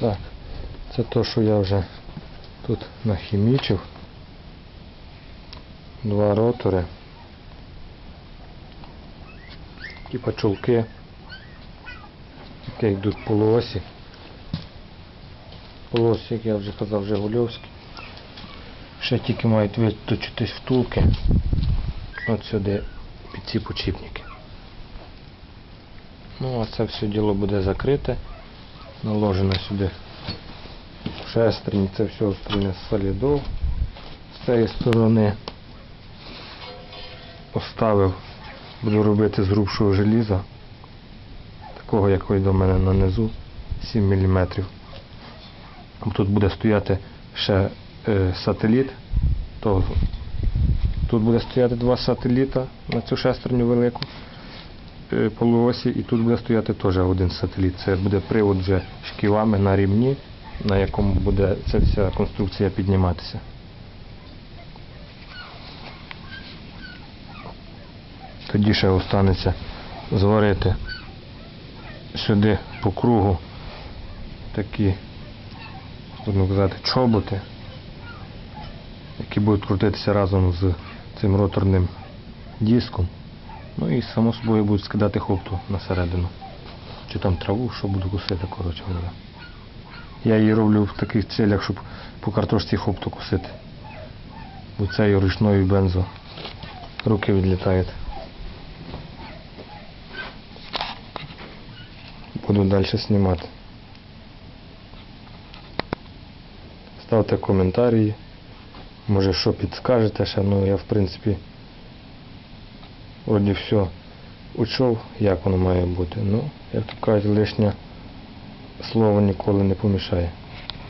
Так, це то, що я вже тут нахімічив. Два ротори. Такі пачулки, які йдуть полуосі. Полуосі, як я вже казав, Жигульовські. Ще тільки мають виточитись втулки. От сюди під ці почіпники. Ну, а це все діло буде закрите. Наложено сюди шестерні, це все остальне з солідов. З цієї сторони поставив, буду робити з грубшого желіза, такого як ось до мене на низу, 7 мм. Тут буде стояти ще е, сателіт. Тут буде стояти два сателіта на цю шестерню велику полуосі, і тут буде стояти теж один сателіт. Це буде привод вже шківами на рівні, на якому буде ця вся конструкція підніматися. Тоді ще останеться зварити сюди по кругу такі, будемо казати, чоботи, які будуть крутитися разом з цим роторним диском. Ну і само собою будуть скидати хопту на середину. Чи там траву, що буду косити, коротше говоря. Я її роблю в таких цілях, щоб по картошці хопту косити. Бо цією ручною бензо руки відлітають. Буду далі знімати. Ставте коментарі. Може що підскажете ще, ну я в принципі вроді все учов, як воно має бути. Ну, як то кажуть, лишнє слово ніколи не помішає.